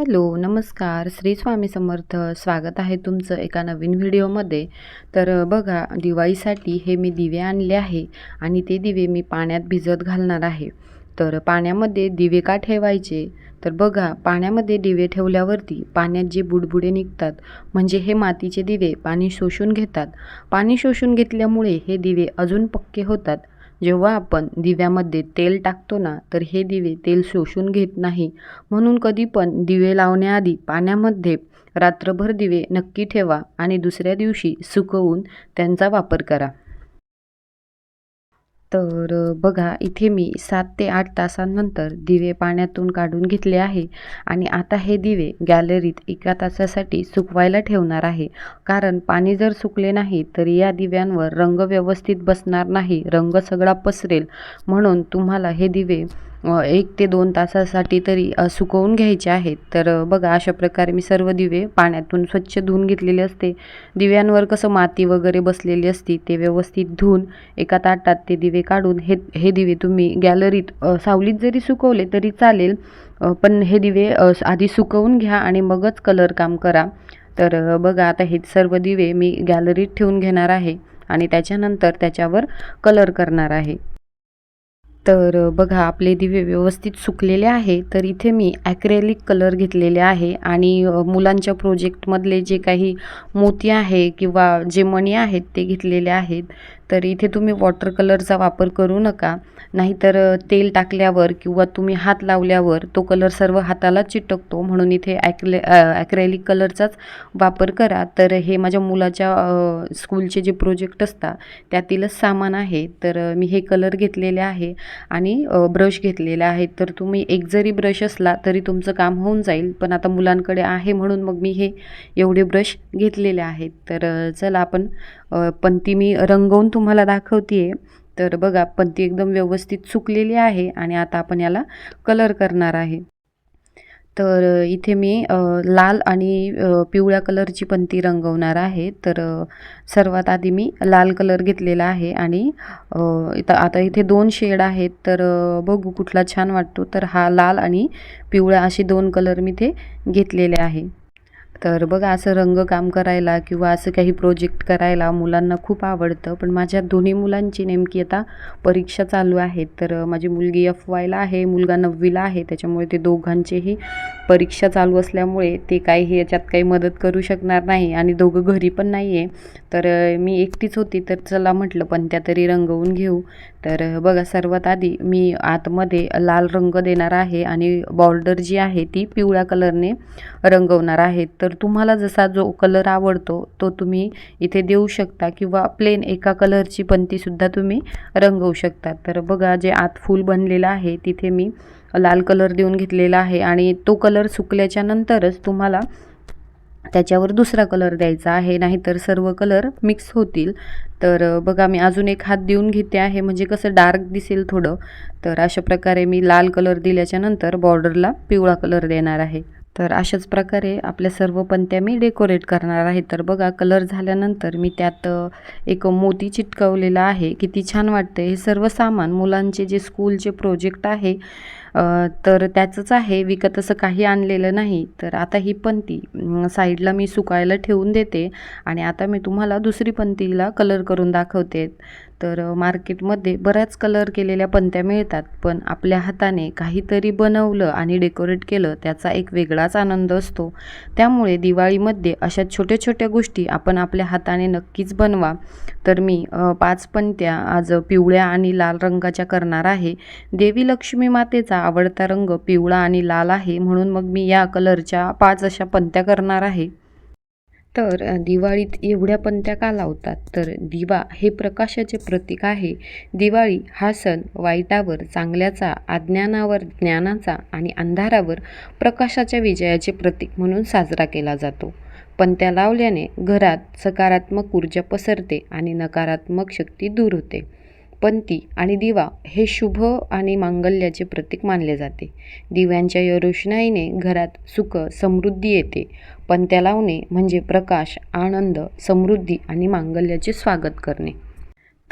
Hello नमस्कार. श्री स्वामी समर्थ स्वागत आहे तुमचं एका नवीन व्हिडिओमध्ये. तर बघा दिवाळीसाठी हे मी दिवे आणले आहे आणि ते दिवे मी पाण्यात भिजत घालणार आहे. तर पाण्यामध्ये दिवे का ठेवायचे? तर बघा पाण्यामध्ये दिवे ठेवल्यावरती पाण्यात जे बुडबुडे निघतात म्हणजे हे मातीचे दिवे पाणी शोषून घेतात. पाणी शोषून घेतल्यामुळे हे दिवे अजून पक्के होतात. जेव्हा आपण दिव्यामध्ये तेल टाकतो ना तर हे दिवे तेल शोषून घेत नाही. म्हणून कधी पण दिवे लावण्याआधी पाण्यामध्ये रात्रभर दिवे नक्की ठेवा आणि दुसऱ्या दिवशी सुकवून त्यांचा वापर करा. तर बघा इथे मी सात ते आठ तासांनंतर दिवे पाण्यातून काढून घेतले आहे आणि आता हे दिवे गॅलरीत एका तासासाठी सुकवायला ठेवणार आहे. कारण पाणी जर सुकले नाही तर या दिव्यांवर रंग व्यवस्थित बसणार नाही रंग सगळा पसरेल. म्हणून तुम्हाला हे दिवे एक ते दोन तासासाठी तरी सुकवून घ्यायचे आहेत. तर बघा अशा प्रकारे मी सर्व दिवे पाण्यातून स्वच्छ धुवून घेतलेले असते. दिव्यांवर कसं माती वगैरे बसलेली असती ते व्यवस्थित धुवून एका ताटात ते दिवे काढून हे हे दिवे तुम्ही गॅलरीत सावलीत जरी सुकवले तरी चालेल पण हे दिवे आधी सुकवून घ्या आणि मगच कलर काम करा. तर बघा आता हे सर्व दिवे मी गॅलरीत ठेवून घेणार आहे आणि त्याच्यानंतर त्याच्यावर कलर करणार आहे. तर बघा आपले दिवे व्यवस्थित सुकलेले आहे तर इथे मी ॲक्रेलिक कलर घेतलेले आहे आणि मुलांच्या प्रोजेक्टमधले जे काही मोती आहे किंवा जे मणी आहेत ते घेतलेले आहेत. तर इथे तुम्ही वॉटर कलरचा वापर करू नका. नाहीतर तेल टाकल्यावर किंवा तुम्ही हात लावल्यावर तो कलर सर्व हाताला चिटकतो. म्हणून इथे ॲक्रे ॲक्रेलिक कलरचाच वापर करा. तर हे माझ्या मुलाच्या स्कूलचे जे प्रोजेक्ट असतात त्यातीलच सामान आहे. तर मी हे कलर घेतलेले आहे आणि ब्रश घेतलेले आहेत तर तुम्ही एक जरी ब्रश असला तरी तुमचं काम होऊन जाईल. पण आता मुलांकडे आहे म्हणून मग मी हे एवढे ब्रश घेतलेले आहेत. तर चला आपण पण ती मी रंगवून तुम्हाला दाखवते तर बघा पंती एकदम व्यवस्थित सुकलेली आहे आणि आता आपण याला कलर करणार आहे. तर इथे मी लाल आणि पिवळ्या कलरची पंती रंगवणार आहे. तर सर्वात आधी मी लाल कलर घेतलेला आहे आणि इथं आता इथे दोन शेड आहेत. तर बघू कुठला छान वाटतो. तर हा लाल आणि पिवळा असे दोन कलर मी ते घेतलेले आहे. तर बघा असं रंगकाम करायला किंवा असं काही प्रोजेक्ट करायला मुलांना खूप आवडतं. पण माझ्या दोन्ही मुलांची नेमकी आता परीक्षा चालू आहेत तर माझी मुलगी एफ वायला आहे मुलगा नववीला आहे. त्याच्यामुळे ते दोघांचेही परीक्षा चालू असल्यामुळे ते काही याच्यात काही मदत करू शकणार नाही आणि दोघं घरी पण नाही आहे तर मी एकटीच होती तर चला म्हटलं पण त्या तरी रंगवून घेऊ. तर बघा सर्वात आधी मी आतमध्ये लाल रंग देणार आहे आणि बॉर्डर जी आहे ती पिवळ्या कलरने रंगवणार आहे. तर तर तुम्हाला जसा जो कलर आवडतो तो तुम्ही इथे देऊ शकता किंवा प्लेन एका कलरची पंतीसुद्धा तुम्ही रंगवू शकता. तर बघा जे आत फूल बनलेलं आहे तिथे मी लाल कलर देऊन घेतलेला आहे आणि तो कलर सुकल्याच्या नंतरच तुम्हाला त्याच्यावर दुसरा कलर द्यायचा आहे. नाहीतर सर्व कलर मिक्स होतील. तर बघा मी अजून एक हात देऊन घेते आहे. म्हणजे कसं डार्क दिसेल थोडं. तर अशा प्रकारे मी लाल कलर दिल्याच्यानंतर बॉर्डरला पिवळा कलर देणार आहे. तर अशाच प्रकारे आपल्या सर्व पंत्या मी डेकोरेट करणार आहे. तर बघा कलर झाल्यानंतर मी त्यात एक मोती चिटकवलेला आहे. किती छान वाटतं हे सर्व सामान मुलांचे जे स्कूलचे प्रोजेक्ट आहे तर त्याचंच आहे. विकत असं काही आणलेलं नाही. तर आता ही पंती साईडला मी सुकायला ठेवून देते आणि आता मी तुम्हाला दुसरी पंतीला कलर करून दाखवते. तर मार्केटमध्ये बऱ्याच कलर केलेल्या पंत्या मिळतात. पण आपल्या हाताने काहीतरी बनवलं आणि डेकोरेट केलं त्याचा एक वेगळाच आनंद असतो. त्यामुळे दिवाळीमध्ये अशा छोट्या छोट्या गोष्टी आपण आपल्या हाताने नक्कीच बनवा. तर मी पाच पंत्या आज पिवळ्या आणि लाल रंगाच्या करणार आहे. देवी लक्ष्मी मातेचा आवडता रंग पिवळा आणि लाल आहे म्हणून मग मी या कलरच्या पाच अशा पंत्या करणार आहे. तर दिवाळीत एवढ्या पंत्या का लावतात? तर दिवा हे प्रकाशाचे प्रतीक आहे. दिवाळी हा सण वाईटावर चांगल्याचा अज्ञानावर ज्ञानाचा आणि अंधारावर प्रकाशाच्या विजयाचे प्रतीक म्हणून साजरा केला जातो. पंत्या लावल्याने घरात सकारात्मक ऊर्जा पसरते आणि नकारात्मक शक्ती दूर होते. पंती आणि दिवा हे शुभ आणि मांगल्याचे प्रतीक मानले जाते. दिव्यांच्या या रोषणाईने घरात सुख समृद्धी येते. पंत्या लावणे म्हणजे प्रकाश आनंद समृद्धी आणि मांगल्याचे स्वागत करणे.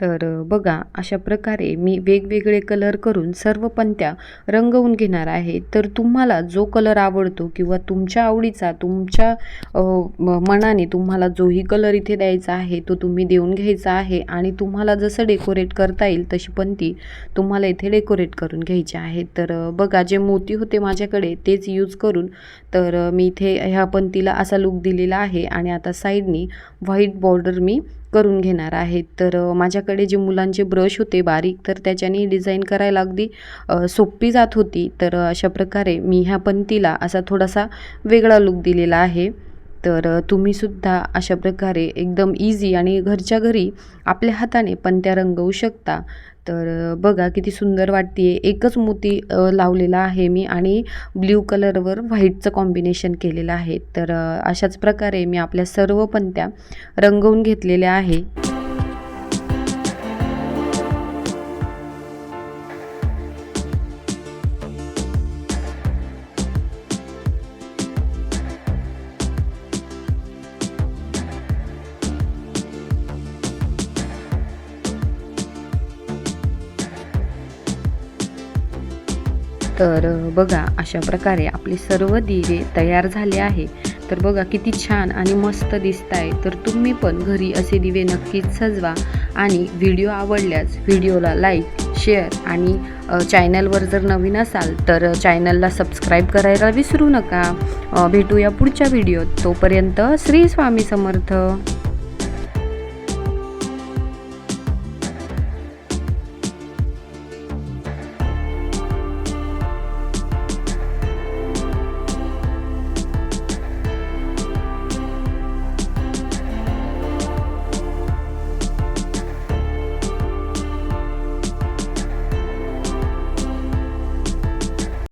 तर बघा अशा प्रकारे मी वेगवेगळे कलर करून सर्व पंत्या रंगवून घेणार आहे. तर तुम्हाला जो कलर आवडतो किंवा तुमच्या आवडीचा तुमच्या मनाने तुम्हाला जोही कलर इथे द्यायचा आहे तो तुम्ही देऊन घ्यायचा आहे आणि तुम्हाला जसं डेकोरेट करता येईल तशी पंती तुम्हाला इथे डेकोरेट करून घ्यायची आहे. तर बघा जे मोती होते माझ्याकडे तेच यूज करून तर मी इथे ह्या पंतीला असा लुक दिलेला आहे आणि आता साईडनी व्हाईट बॉर्डर मी करून घेणार आहे तर माझ्याकडे जे मुलांचे ब्रश होते बारीक तर त्याच्याने डिझाईन करायला अगदी सोपी जात होती. तर अशा प्रकारे मी ह्या पंतीला असा थोडासा वेगळा लुक दिलेला आहे. तर तुम्हीसुद्धा अशा प्रकारे एकदम इझी आणि घरच्या घरी आपल्या हाताने पंत्या रंगवू शकता. तर बघा किती सुंदर वाटते एकच मोती लावलेला आहे मी आणि ब्ल्यू कलरवर व्हाईटचं कॉम्बिनेशन केलेलं आहे. तर अशाच प्रकारे मी आपल्या सर्व पंत्या रंगवून घेतलेल्या आहे. तर बघा अशा प्रकारे आपले सर्व दिवे तयार झाले आहे. तर बघा किती छान आणि मस्त दिसत आहे तर तुम्ही पण घरी असे दिवे नक्कीच सजवा आणि व्हिडिओ आवडल्यास व्हिडिओला लाईक शेअर आणि चॅनलवर जर नवीन असाल तर चॅनलला सबस्क्राईब करायला विसरू नका. भेटूया पुढच्या व्हिडिओत. तोपर्यंत श्री स्वामी समर्थ.